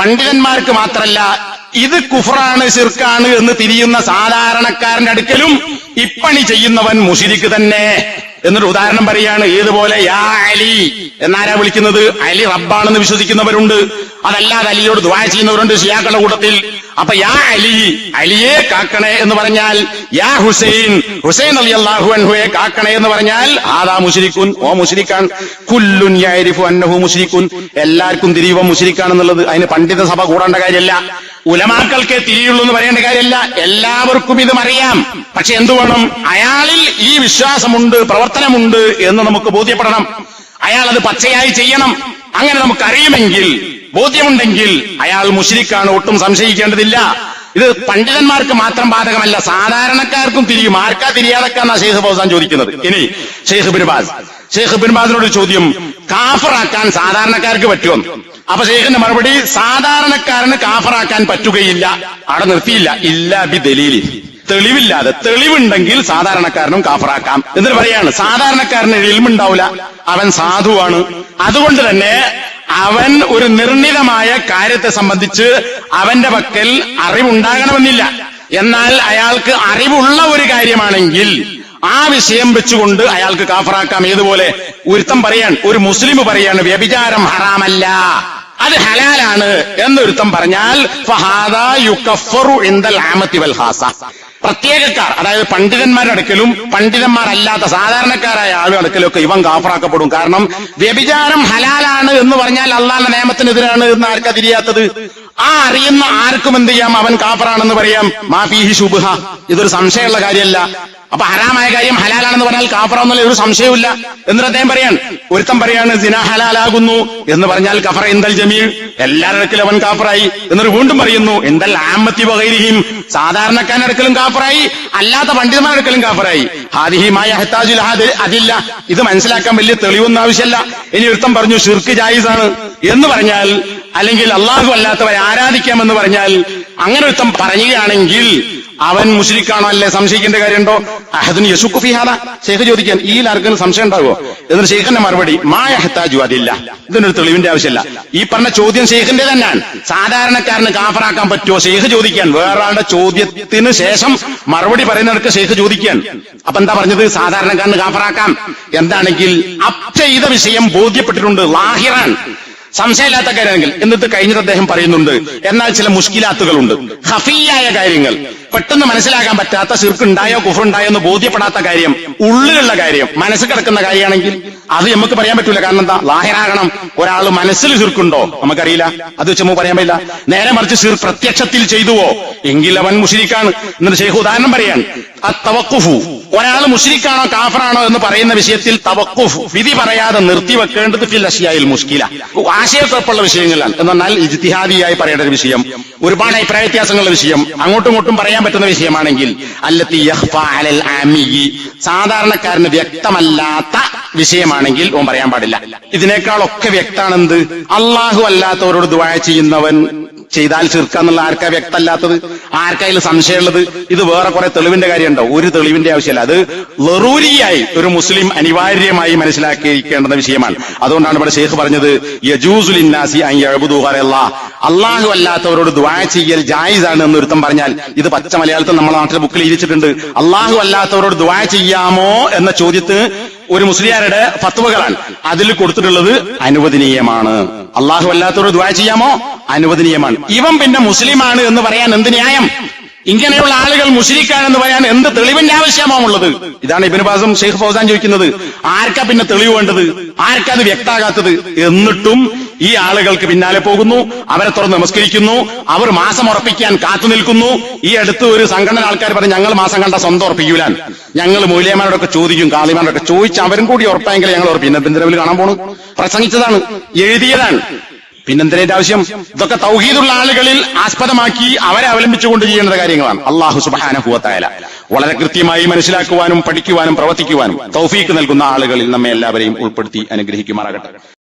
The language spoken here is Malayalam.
പണ്ഡിതന്മാർക്ക് മാത്രല്ല ഇത് കുഫറാണ് ശിർക്കാണ് എന്ന് തിരിയുന്ന സാധാരണക്കാരന്റെ അടുക്കലും ഇപ്പണി ചെയ്യുന്നവൻ മുഷിരിക്ക് തന്നെ. എന്നൊരു ഉദാഹരണം പറയാണ് ഏതുപോലെ യാ അലി എന്നാരാ വിളിക്കുന്നത്? അലി റബ്ബാണെന്ന് വിശ്വസിക്കുന്നവരുണ്ട്. അതല്ലാതെ അലിയോട് ദ്വാ ചെയ്യുന്നവരുണ്ട് ഷിയാക്കളുടെ കൂട്ടത്തിൽ. അപ്പൊ യാ അലി അലിയെ കാക്കണേ എന്ന് പറഞ്ഞാൽ യാ ഹുസൈൻ ഹുസൈൻ അലി അള്ളാഹു അൻഹുയെ കാക്കണേ എന്ന് പറഞ്ഞാൽ ആദാ മുഷിരിക്കുൻ ഓ മുഷിരിക്കാൻ കുല്ലുൻ യാരിഫു അന്നഹു മുഷിരിക്കുൻ എല്ലാവർക്കും തിരിയുവ മുഷിരിക്കാണെന്നുള്ളത് അതിന് പണ്ഡിത സഭ കൂടേണ്ട കാര്യമല്ല ഉലമാക്കൾക്ക് തിരിയുള്ളൂ എന്ന് പറയേണ്ട കാര്യമല്ല എല്ലാവർക്കും ഇത് അറിയാം. പക്ഷെ എന്തു വേണം? അയാളിൽ ഈ വിശ്വാസമുണ്ട് പ്രവർത്തനമുണ്ട് എന്ന് നമുക്ക് ബോധ്യപ്പെടണം. അയാൾ അത് പച്ചയായി ചെയ്യണം. അങ്ങനെ നമുക്ക് അറിയുമെങ്കിൽ ബോധ്യമുണ്ടെങ്കിൽ അയാൾ മുഷിരിക്കാണ് ഒട്ടും സംശയിക്കേണ്ടതില്ല. ഇത് പണ്ഡിതന്മാർക്ക് മാത്രം ബാധകമല്ല സാധാരണക്കാർക്കും തിരിയും. ആർക്കാ തിരിയാതെക്കാന്നാ ഷെയ്ഖ് ഫൗസാൻ ചോദിക്കുന്നത്? ഇനി ഷെയ്ഖ് ബിൻബാസ് ഷെയ്ഖ് ബിൻബാസിനോട് ചോദ്യം. കാഫറാക്കാൻ സാധാരണക്കാർക്ക് പറ്റുമെന്ന് അപ്പൊ ഷെയ്ഖിന്റെ മറുപടി സാധാരണക്കാരന് കാഫറാക്കാൻ പറ്റുകയില്ല. അവിടെ നിർത്തിയില്ല. ഇല്ല ബി ദലീലി. തെളിവില്ലാതെ തെളിവുണ്ടെങ്കിൽ സാധാരണക്കാരനും കാഫറാക്കാം. എന്നിട്ട് പറയാണ് സാധാരണക്കാരന് ഇൽമുണ്ടാവില്ല അവൻ സാധുവാണ്. അതുകൊണ്ട് തന്നെ അവൻ ഒരു നിർണിതമായ കാര്യത്തെ സംബന്ധിച്ച് അവന്റെ പക്കൽ അറിവുണ്ടാകണമെന്നില്ല. എന്നാൽ അയാൾക്ക് അറിവുള്ള ഒരു കാര്യമാണെങ്കിൽ ആ വിഷയം വെച്ചുകൊണ്ട് അയാൾക്ക് കാഫറാക്കാം. ഏതുപോലെ? ഒരുത്തം പറയാൻ ഒരു മുസ്ലിം പറയാണ് വ്യഭിചാരം ഹറാമല്ല. അത് ഹലാലാണ് എന്നൊരുത്തം പറഞ്ഞാൽ പ്രത്യേകക്കാർ അതായത് പണ്ഡിതന്മാരുടെ അടുക്കലും പണ്ഡിതന്മാരല്ലാത്ത സാധാരണക്കാരായ ഒക്കെ ഇവൻ കാഫറാക്കപ്പെടും കാരണം വ്യഭിചാരം ഹലാലാണ് എന്ന് പറഞ്ഞാൽ അള്ളാന്റെ നിയമത്തിനെതിരാണ് എന്ന് ആർക്കാ തിരിയാത്തത് ആ അറിയുന്ന ആർക്കും എന്ത് ചെയ്യാം? അവൻ കാപ്പറാണെന്ന് പറയാം. മാഫീഹി ശുബുഹ. ഇതൊരു സംശയമുള്ള കാര്യമല്ല. അപ്പൊ ഹറാമായ കാര്യം ഹലാലാണെന്ന് പറഞ്ഞാൽ കാഫറാന്നുള്ള ഒരു സംശയവുമില്ല. എന്നിട്ട് അദ്ദേഹം പറയാൻ ഒരുത്തം പറയാണ് സിന ഹലാലാകുന്നു എന്ന് പറഞ്ഞാൽ കഫറ എന്തൽ ജമീൽ? എല്ലാരടക്കിലും അവൻ കാപ്പറായി എന്നിട്ട് വീണ്ടും പറയുന്നു എന്തൽ ആമത്തി വകൈരിഹിം സാധാരണക്കാരടക്കലും കാപ്പറായി അല്ലാത്ത പണ്ഡിതന്മാരടക്കലും കാപ്പറായി ഹാദിഹിമായ ഹത്താജുൽ അതില്ല. ഇത് മനസ്സിലാക്കാൻ വലിയ തെളിവൊന്നും ആവശ്യമല്ല. ഇനി ഒരുത്തം പറഞ്ഞു ഷിർക്ക് ജായിസാണ്. എന്ന് പറഞ്ഞാൽ അല്ലെങ്കിൽ അള്ളാഹു അല്ലാത്തവരെ ആരാധിക്കാമെന്ന് പറഞ്ഞാൽ അങ്ങനെ ഒരുത്തം പറയുകയാണെങ്കിൽ അവൻ മുസ്ലിക്കാണോ അല്ലേ? സംശയിക്കേണ്ട കാര്യമുണ്ടോ? അഹദിന് യസുഖ് ഫിഹാദ. ഷെയ്ഖ് ചോദിക്കാൻ ഈ ആർക്കും സംശയം ഉണ്ടാകുമോ? എന്നിട്ട് ശേഖന്റെ മറുപടി മായ ഹത്താജു അതില്ല. ഇതിനൊരു തെളിവിന്റെ ആവശ്യമില്ല. ഈ പറഞ്ഞ ചോദ്യം ഷെയ്ഖിന്റെ തന്നെയാണ്. സാധാരണക്കാരന് കാഫറാക്കാൻ പറ്റുമോ? ഷെയ്ഖ് ചോദിക്കാൻ. വേറൊരാളുടെ ചോദ്യത്തിന് ശേഷം മറുപടി പറയുന്നവർക്ക് ഷെയ്ഖ് ചോദിക്കാൻ. അപ്പൊ എന്താ പറഞ്ഞത്? സാധാരണക്കാരന് കാഫറാക്കാം. എന്താണെങ്കിൽ അപ് ചെയ്ത വിഷയം ബോധ്യപ്പെട്ടിട്ടുണ്ട്. ലാഹിറാൻ. സംശയമില്ലാത്ത കാര്യമെങ്കിൽ എന്നിട്ട് കഴിഞ്ഞിട്ട് അദ്ദേഹം പറയുന്നുണ്ട് എന്നാൽ ചില മുഷ്കിലാത്തുകളുണ്ട്. ഹഫിയായ കാര്യങ്ങൾ. പെട്ടെന്ന് മനസ്സിലാക്കാൻ പറ്റാത്ത ശിർക്കുണ്ടായോ കുഫുണ്ടായോ എന്ന് ബോധ്യപ്പെടാത്ത കാര്യം ഉള്ളിലുള്ള കാര്യം മനസ്സ് കിടക്കുന്ന കാര്യമാണെങ്കിൽ അത് നമുക്ക് പറയാൻ പറ്റൂല. കാരണം എന്താ? ലാഹിറാകണം. ഒരാൾ മനസ്സിൽ ശിർക്കുണ്ടോ? നമുക്കറിയില്ല. അത് വെച്ച് നമുക്ക് പറയാൻ പറ്റില്ല. നേരെ മറിച്ച് ശിർ പ്രത്യക്ഷത്തിൽ ചെയ്തുവോ? എങ്കിൽ അവൻ മുഷിരിക്കാണ്. എന്നിട്ട് ഷെയ്ഖ് ഉദാഹരണം പറയാണ്. ആ തവക്കുഫു. ഒരാൾ മുഷിരിക്കാണോ കാഫറാണോ എന്ന് പറയുന്ന വിഷയത്തിൽ തവക്കുഫ് വിധി പറയാതെ നിർത്തി വെക്കേണ്ടത് ഫിൽ അഷിയായിൽ മുഷ്കില. ആശയക്കുഴപ്പമുള്ള വിഷയങ്ങളാണ് എന്നാൽ ഇജ്തിഹാദിയായി പറയേണ്ട ഒരു വിഷയം ഒരുപാട് അഭിപ്രായ വ്യത്യാസങ്ങളുള്ള വിഷയം അങ്ങോട്ടും ഇങ്ങോട്ടും പറയാൻ പറ്റുന്ന വിഷയമാണെങ്കിൽ സാധാരണക്കാരന് വ്യക്തമല്ലാത്ത വിഷയമാണെങ്കിൽ ഓൻ പറയാൻ പാടില്ല. ഇതിനേക്കാളൊക്കെ വ്യക്താണെന്ത്? അള്ളാഹു അല്ലാത്തവരോട് ദുആ ചെയ്യുന്നവൻ ചെയ്താൽ ചെറുക്കാന്നുള്ള ആർക്കാ വ്യക്തമല്ലാത്തത്? ആർക്കായി സംശയമുള്ളത്? ഇത് വേറെ കുറെ തെളിവിന്റെ കാര്യമുണ്ടോ? ഒരു തെളിവിന്റെ ആവശ്യമില്ല. അത് ലറൂരിയായി ഒരു മുസ്ലിം അനിവാര്യമായി മനസ്സിലാക്കിയിരിക്കേണ്ടുന്ന വിഷയമാണ്. അതുകൊണ്ടാണ് ഇവിടെ ഷെയ്ഖ് പറഞ്ഞത് യജൂസുലിന്നാസി അള്ളാഹു അല്ലാത്തവരോട് ദ്വാ ചെയ്യൽ ജായിസ് ആണ് എന്ന് ഒരുത്തം പറഞ്ഞാൽ ഇത് പച്ച മലയാളത്തിൽ നമ്മുടെ നാട്ടിലെ ബുക്കിൽ ഇരിച്ചിട്ടുണ്ട് അള്ളാഹു അല്ലാത്തവരോട് ദ്വാ ചെയ്യാമോ എന്ന ചോദ്യത്തിന് ഒരു മുസ്ലിയാരുടെ ഫത്വകളാണ്. അതിൽ കൊടുത്തിട്ടുള്ളത് അനുവദനീയമാണ്. അള്ളാഹു അല്ലാത്തവർ ദ്വാ ചെയ്യാമോ? അനുവദനീയമാണ്. ഇവൻ പിന്നെ മുസ്ലിമാണ് എന്ന് പറയാൻ എന്ത് ന്യായം? ഇങ്ങനെയുള്ള ആളുകൾ മുസ്ലിക്കാണെന്ന് പറയാൻ എന്ത് തെളിവിന്റെ ആവശ്യമാണുള്ളത്? ഇതാണ് ഇബിന് ബാസും ഷെയ്ഖ് ഫൗസാൻ ചോദിക്കുന്നത്. ആർക്കാ പിന്നെ തെളിവ് വേണ്ടത്? ആർക്കാ അത് വ്യക്താകാത്തത് എന്നിട്ടും ഈ ആളുകൾക്ക് പിന്നാലെ പോകുന്നു. അവരെ തുറന്ന് നമസ്കരിക്കുന്നു. അവർ മാസം ഉറപ്പിക്കാൻ കാത്തു നിൽക്കുന്നു. ഈ അടുത്ത് ഒരു സംഘടന ആൾക്കാർ പറഞ്ഞു ഞങ്ങൾ മാസം കണ്ട സ്വന്തം ഉറപ്പിക്കൂലാൻ. ഞങ്ങൾ മൂല്യമാരോടൊക്കെ ചോദിക്കും കാളിമാരോടൊക്കെ ചോദിച്ച് അവരും കൂടി ഉറപ്പായെങ്കിൽ ഞങ്ങൾ ഉറപ്പിക്കും പിന്നെ കാണാൻ പോണു. പ്രസംഗിച്ചതാണ് എഴുതിയതാണ്. പിന്നെന്തിനേന്റെ ആവശ്യം? ഇതൊക്കെ തൗഹീദുള്ള ആളുകളിൽ ആസ്പദമാക്കി അവരെ അവലംബിച്ചുകൊണ്ട് ചെയ്യേണ്ട കാര്യങ്ങളാണ്. അള്ളാഹു സുബാനഹുവത്തായ വളരെ കൃത്യമായി മനസ്സിലാക്കുവാനും പഠിക്കുവാനും പ്രവർത്തിക്കുവാനും തൗഫീക്ക് നൽകുന്ന ആളുകളിൽ നമ്മെ എല്ലാവരെയും ഉൾപ്പെടുത്തി അനുഗ്രഹിക്കുമാറാകട്ടെ.